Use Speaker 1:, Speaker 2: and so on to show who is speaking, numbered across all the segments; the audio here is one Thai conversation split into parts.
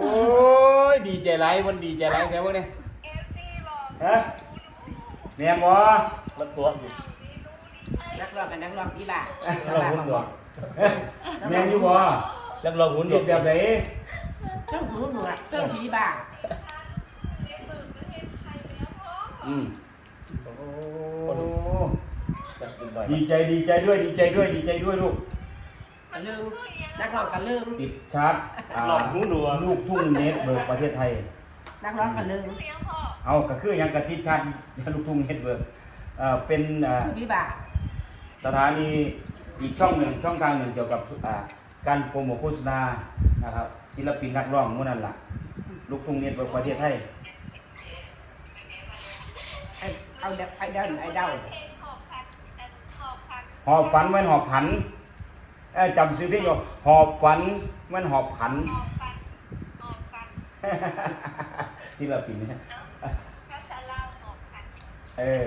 Speaker 1: โอ้ยดีใจไรมันดีใจไรแค่พวกนี้
Speaker 2: เอฟซีบอก
Speaker 1: ฮะแม่นบ่
Speaker 3: มันตัวอยู่
Speaker 4: นักร้องกับนักร้องที่บ้าน
Speaker 3: เราหุ้นตัว
Speaker 1: แม่นอยู่บ่
Speaker 3: แล้วเราหุ้น
Speaker 1: เฮ็ดแบบไหน
Speaker 4: เจ้าหูหนวดเจ้าผีบ้า
Speaker 2: ในสื่อประเทศไทยแล้วพ่อ
Speaker 1: อืม
Speaker 3: โอ้
Speaker 1: โอ้
Speaker 3: จะกินหน่อย
Speaker 1: ดีใจดีใจด้วยดีใจด้วยดีใจด้วยลูก
Speaker 4: กระลืมนักร้องกระลืม
Speaker 1: ติดชาร์จอ่า
Speaker 3: หลอดหูหนัว
Speaker 1: ลูกทุ่งเน็ตเบิร์กประเทศไทย
Speaker 4: นักร้องกระลืม
Speaker 2: เลี้ยงพ่อ
Speaker 1: เอาก็คือหยังกะติดชาร์จลูกทุ่งเน็ตเบิร์กเอ่อเป็นอ่า
Speaker 4: คือผีบ้า
Speaker 1: สถานีอีกช่องหนึ่งช่องทางหนึ่งเกี่ยวกับอ่าการโปรโมทโฆษณานะครับศิลปินนักร้องหมู่นั่นล่ะลูกทุ่งเน็ตเบิร์กประเทศไทย
Speaker 4: ไอ้เอาเด็กไอ้เดินไอ้เดา
Speaker 2: เพลงหอบพัดแต่หอบพัด
Speaker 1: หอบฝันเหมือนหอบผัน เอ้ยจำชื่อเพลงอยู่หอบฝันเหมือนหอบผัน
Speaker 2: หอบฟันหอบฟัน
Speaker 1: ศิลปินเนี่ย
Speaker 2: เนาะภาษาลาวหอบพัน
Speaker 1: เออ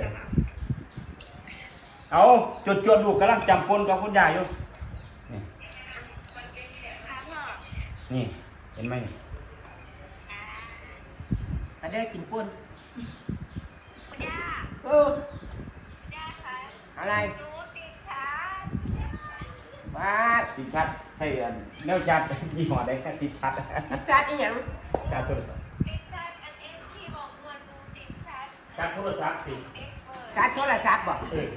Speaker 1: เอาจดจดๆลูกกำลังจำปนกับคุณยายอยู่ นี่
Speaker 2: ครั้งอะ
Speaker 1: นี่เห็นไหมนี่
Speaker 4: ก็ได้กินปุ้น
Speaker 2: คุณย่า
Speaker 4: เออ
Speaker 2: คุณย่าคะ
Speaker 4: อะไร
Speaker 2: หนูติดช้า
Speaker 4: บ้า
Speaker 1: ติดชัดใช่อันแนวชัดยี่ห้อใดแค่ติดชัด
Speaker 4: พิซซ่าอีหยัง
Speaker 1: ชัดโทรศัพท์
Speaker 2: ติดช้าอันเอฟซีบอกมวนหนูติดช้า
Speaker 3: การโทรศัพท์สิ
Speaker 2: เด็กเปิด
Speaker 4: ชาร์จโทรศัพท์บอก
Speaker 3: เออ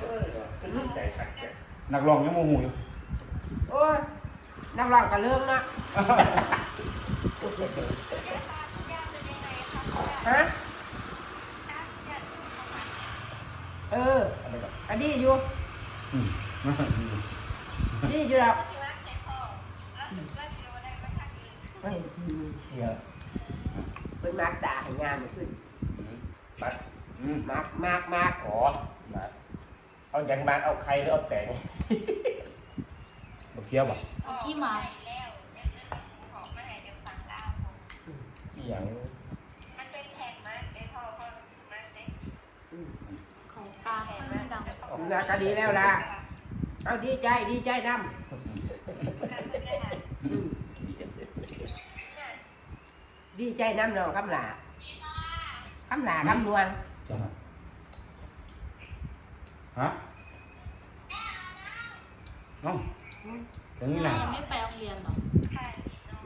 Speaker 3: เออขึ้นใจขัดแก
Speaker 1: นักร้องยังโมโหอยู่
Speaker 4: โอ้ยนักร้องกระลืมนะ
Speaker 2: คุณย่าคะคุณย่าเป็นยังไงคะคุณย่า
Speaker 4: ฮะ
Speaker 2: ตาคุณย่าถูกเข้ามา
Speaker 4: เออ
Speaker 1: อะไรก่อน
Speaker 4: ก็ดีอยู่
Speaker 1: อืม
Speaker 4: ดีอยู่แล้ว
Speaker 2: ชีวะใช้พ่อแล้วถึงเลิกเรียนวันใดมาทางนี้
Speaker 4: เฮ้ย
Speaker 3: เนี่ย
Speaker 4: เป็นมากตาให้งามมันขึ้น
Speaker 3: บัด
Speaker 1: อืม
Speaker 4: มากมากมาก
Speaker 3: อ๋อบัดเอาอย่างบานเอาใครหรือเอาแต่ง
Speaker 1: บ่เคี้ยวบ่
Speaker 2: เอาที่มาแล้วเดี๋ยวจะของมาให้เดี๋ยวฟังเล่า
Speaker 3: อีหยัง
Speaker 2: มันเป็นแผ่นมันเดี๋ยวพ่อพ่อมันเด็ก
Speaker 4: อืม
Speaker 5: ของปลาค่อนข้างดัง
Speaker 4: น่าก็ดีแล้วล่ะ เอาดีใจดีใจน้ำอืมดีใจน้ำน้องคำหลาคำหลาคำนวล
Speaker 1: จังหวะฮะเอ้าถึงนี่
Speaker 5: แม่
Speaker 1: นะ
Speaker 5: ยังไม่ไปโรงเรียนหรอ
Speaker 2: ใช่เนาะ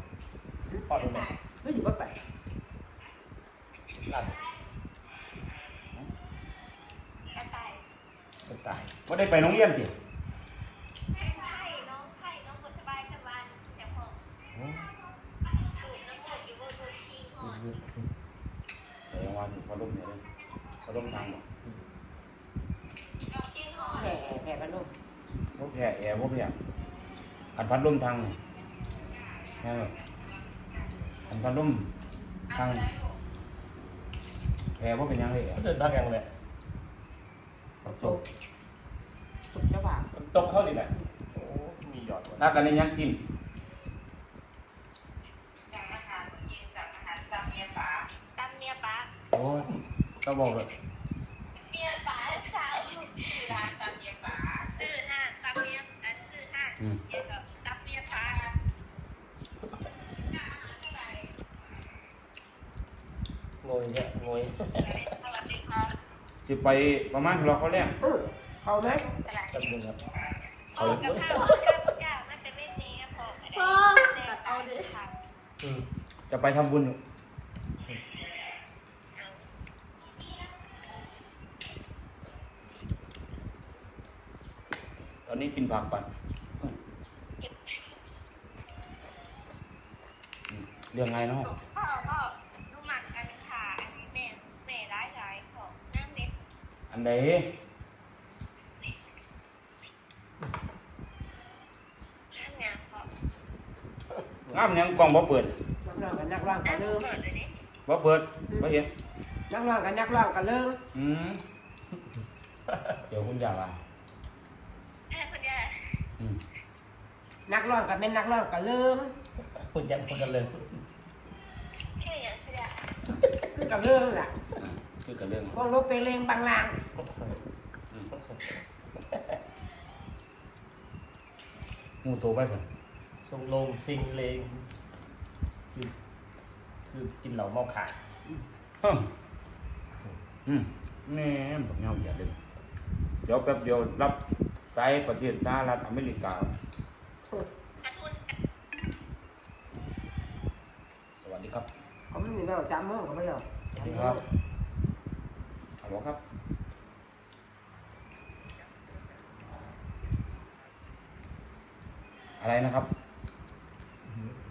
Speaker 3: พอดูไหม
Speaker 4: ก็อยู่ว่าไป
Speaker 3: หลับ
Speaker 2: กระต่าย
Speaker 3: จะตาย
Speaker 1: บ่ได้ไปโรงเรียนติ
Speaker 2: ไข่น้องไข่น้องบสบายสบายแต่พอสูบน้ำมันอยู่บนบนขี้หอน
Speaker 1: แต่ยังว่าอยู่พอลมเนี่ยเลยพอลมทางบ่
Speaker 2: ขี้หอน
Speaker 4: แผ่แผ่พันลุ่ม
Speaker 1: บ่แพ้แอร์บ่แพ้อันพัดลมทางนี่แม่นบ่อันพัดลมทางแอร์บ่เป็นหยังเลยแอร์
Speaker 3: เดินพักยังไง
Speaker 1: ตก
Speaker 4: สุกสุกจะว่า
Speaker 3: ตกเข้าดิแหละโอ้มีหยอดว่ะ
Speaker 1: ถ้ากันนี่ยังกิน
Speaker 2: อ้ย
Speaker 1: ก็บอกเลย
Speaker 2: เมียป๋าสาวอยู่ร้านตำเมียป๋าซื้อห้างตำเมียอันซื้อห้าง
Speaker 1: อืม
Speaker 2: เกี่ยวกับตำเมียป๋า
Speaker 3: โงยเนี่ยโงย
Speaker 2: สวัสดีครับ
Speaker 1: สิไปประมาณรอเขาแรก
Speaker 4: เออเขาไหม
Speaker 2: ตลาด
Speaker 3: จำนึงครับ
Speaker 2: เอากับข้าวข้าวเจ้ามันจะไม่นี้พอ
Speaker 5: พ่อตัดเอาดิ
Speaker 3: อืม
Speaker 1: จะไปทำบุญ อยู่ตอนนี้กินผักปันเรื่องไงเนาะ
Speaker 2: พ่อพ่อดูหมักอันขาอันนี้แม่แม่ร้ายร้ายของนั่งเด็ก
Speaker 1: อันไหน
Speaker 2: ทำงานพ่องา
Speaker 1: มยังกล่องบ่เปิด
Speaker 4: นักร้องกับนักร้องกั
Speaker 2: นั่
Speaker 4: น
Speaker 2: ง
Speaker 4: ลืม
Speaker 2: เปิดเลยดิ
Speaker 1: บ่เปิดบ่เห็น
Speaker 4: นักร้องกับนักร้องกันลืม
Speaker 1: อืมเดี๋ยวคุณอยากอะ
Speaker 2: เออคุณยาย
Speaker 1: อืม
Speaker 4: นักร้องกับเป็นนักร้องกันลืม
Speaker 3: คุณยังคนกันเลย
Speaker 2: ชื่ออย่างคุณยาย
Speaker 4: คือกันลืมล่ะ
Speaker 1: อ่าคือกับเรื่อง
Speaker 4: พวกรถไปเลงบางลาง
Speaker 1: งูโตไปก่อน
Speaker 3: ทรงลงซิงเลงคือกินเหล้าเมาขาด
Speaker 1: ฮึ่มอืมแม่ผมเงาอย่าเลยเดี๋ยวแป๊บเดียวรับสายประเทศสหรัฐอเมริกา
Speaker 2: กระทุน
Speaker 1: สวัสดีครับ
Speaker 4: เขาไม่มีแววจำมั้งเขาไม่หรอก
Speaker 1: สวัสดีครับฮัลโหลครับอะไรนะครับ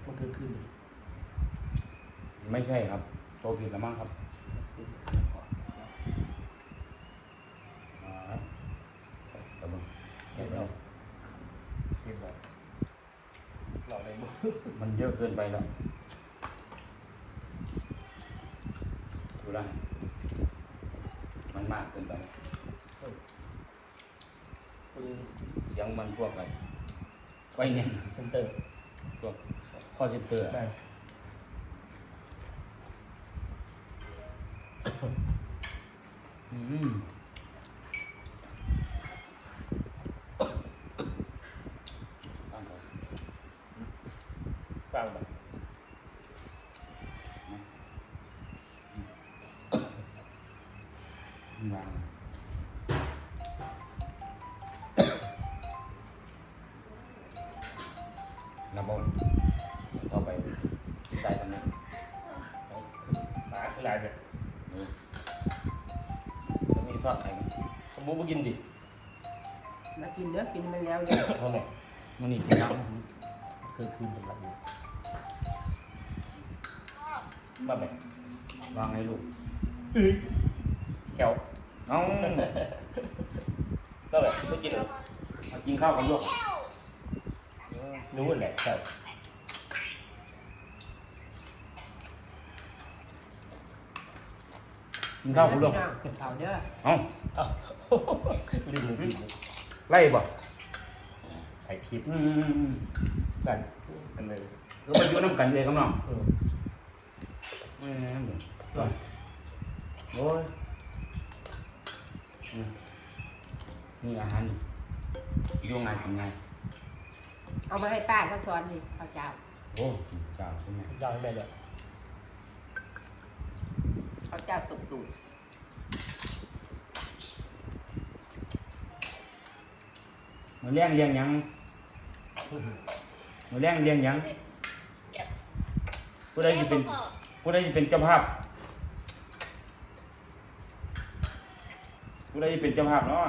Speaker 3: มันคือคือ
Speaker 1: ไม่ใช่ครับโทรผิดแล้วมั้งครับอ่าเดี๋ยวมึง
Speaker 3: เก็บเราเก็บเราเราใน มือ
Speaker 1: มันเยอะเกินไปแล้วดูแลมันมากเกินไป
Speaker 3: คุณ
Speaker 1: เสียงมันพวกอะไรไฟเนี่ย
Speaker 3: เซนเตอร์
Speaker 1: พวกข้อเซ็นเตอร์
Speaker 3: ได้
Speaker 1: อืมตั้งก่อน
Speaker 3: ฟังแบบ
Speaker 1: วางระบบต่อไปใจตำแหน่ง
Speaker 3: หมาคือลายแบบ
Speaker 1: ดูจะมีทอดไข่ไหม
Speaker 3: สมมุติว่ากินดิ
Speaker 4: มากินเนื้อกินมันแล้วเยอะ
Speaker 3: เท่าไหร่
Speaker 1: มันนี่กินน้
Speaker 3: คือคืนสำหรับ นี้มาแบบำ
Speaker 1: วางให้ลูก
Speaker 3: แขว
Speaker 1: เอา
Speaker 3: ก็แบบไม่กิน
Speaker 1: มากินข้าวกับลูก
Speaker 2: แก้ว
Speaker 3: นู้นแหละแขว
Speaker 1: กินข้าวกับลูก
Speaker 4: พี่น้องเก็บเต่าเด้อ
Speaker 1: เอา
Speaker 3: อ้าวลืมลืมลืม
Speaker 1: ไล่บ่
Speaker 3: ถ่ายคลิป
Speaker 1: อืม
Speaker 3: กันกันเลย
Speaker 1: ก็ไปอยู่น้ำกันเลยครับน้อง
Speaker 3: เออ
Speaker 1: แม่นบ่โอ้ยนี่อาหารยู่งไงกินไง
Speaker 4: เอามาให้ป้าทั้งซ้อนสิข้าเจ้า
Speaker 1: โอ้กินข้าวเป็นไง
Speaker 3: ยาวแม่เลย
Speaker 4: ข้าเจ้าตุกตุก
Speaker 1: มือเลี้ยงเลี้ยงยังมือเลี้ยงเลี้ยงยังผู้ใดจะเป็น ผู้ใดจะเป็นเจ้าภาพ ผู้ใดจะเป็นเจ้าภาพเนาะ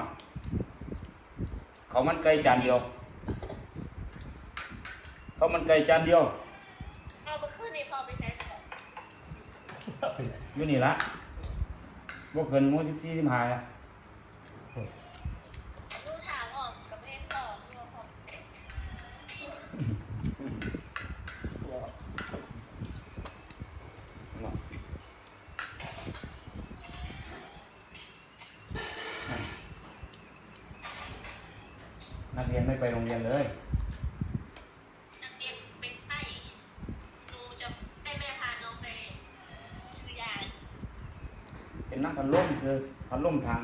Speaker 1: เขาวมันไก่จานเดียว เขาวมันไก่จานเดียว
Speaker 2: เอาไปขึ้นในพอไปใช้ของ
Speaker 1: อยู่นี่ละพวกเพิ่นหมูสิบสี่สิบห้า ไม่ไปโรงเรียนเลย
Speaker 2: นักเรียนเป็นไข้ครูจะให้แม่พาน้องไปซื้อยา
Speaker 1: เป็นนักพัดลมคือพัดลมทาง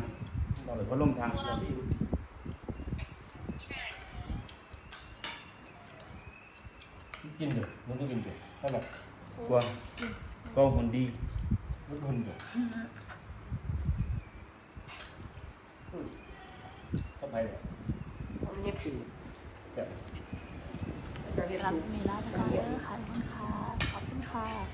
Speaker 1: บอกเลยพัดลมทาง
Speaker 2: ตัวที่ไหน
Speaker 3: กินอยู่มึงก็กินอยู่ใช่ไหม
Speaker 1: กลัวก็หุ่นดี
Speaker 3: มึงก็กินอยู่ก็ไปเลย
Speaker 4: มัน เฮ็ดปี
Speaker 3: แล้
Speaker 5: รับมีร้านประกอบเด้อค่ะทุกคนค่ะขอบคุณค่ะ